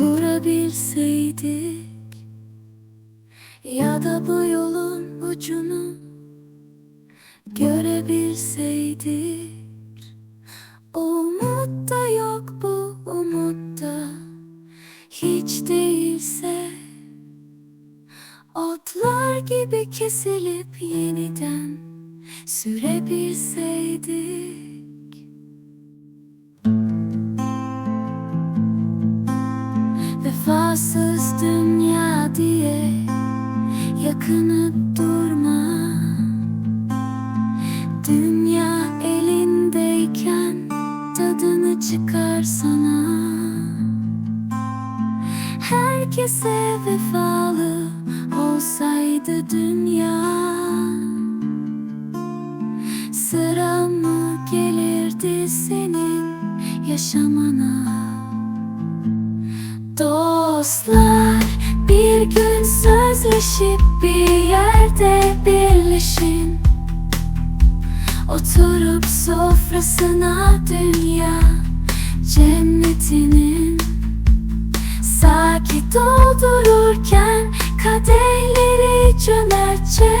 durabilseydik Ya da bu yolun ucunu görebilseydik. Umut da yok bu umutta Hiç değilse. Otlar gibi kesilip yeniden sürebilseydik Vefasız dünya diye yakınıp durma. Dünya elindeyken tadını çıkarsana Herkese vefalı olsaydı dünya. Sıra mı gelirdi senin yaşamana Dostlar bir gün sözleşip bir yerde birleşin. Oturup sofrasına dünya cennetinin Saki doldururken kadehleri cömertçe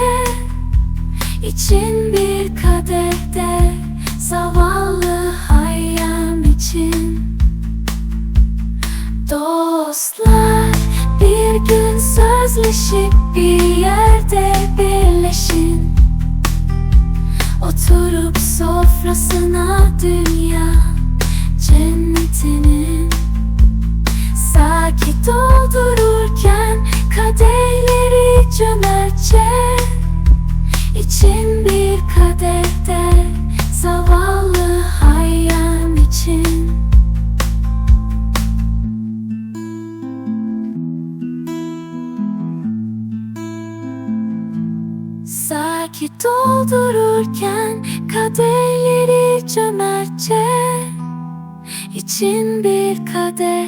için bir kadehte sözleşip bir yerde birleşin. Oturup sofrasına dünya cennetinin Saki doldururken kadehleri cömertçe için bir kadehte zavallı Saki doldururken kadehleri cömertçe için bir kadehte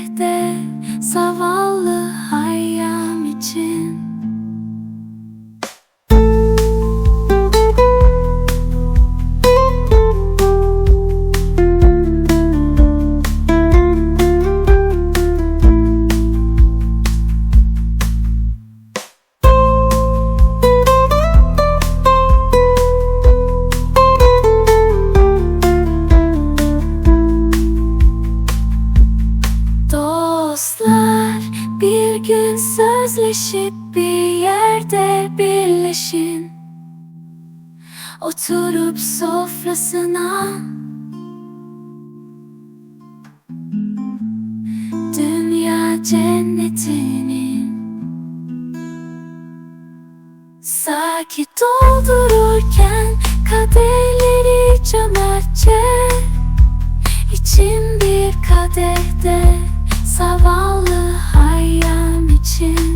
bir gün sözleşip bir yerde birleşin. Oturup sofrasına. Dünya cennetinin Saki doldururken kadehleri cömertçe. İçin bir kadehte zavallı ချင်း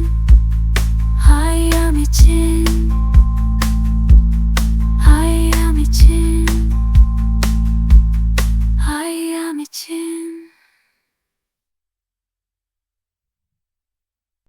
ဟာယာမချင်း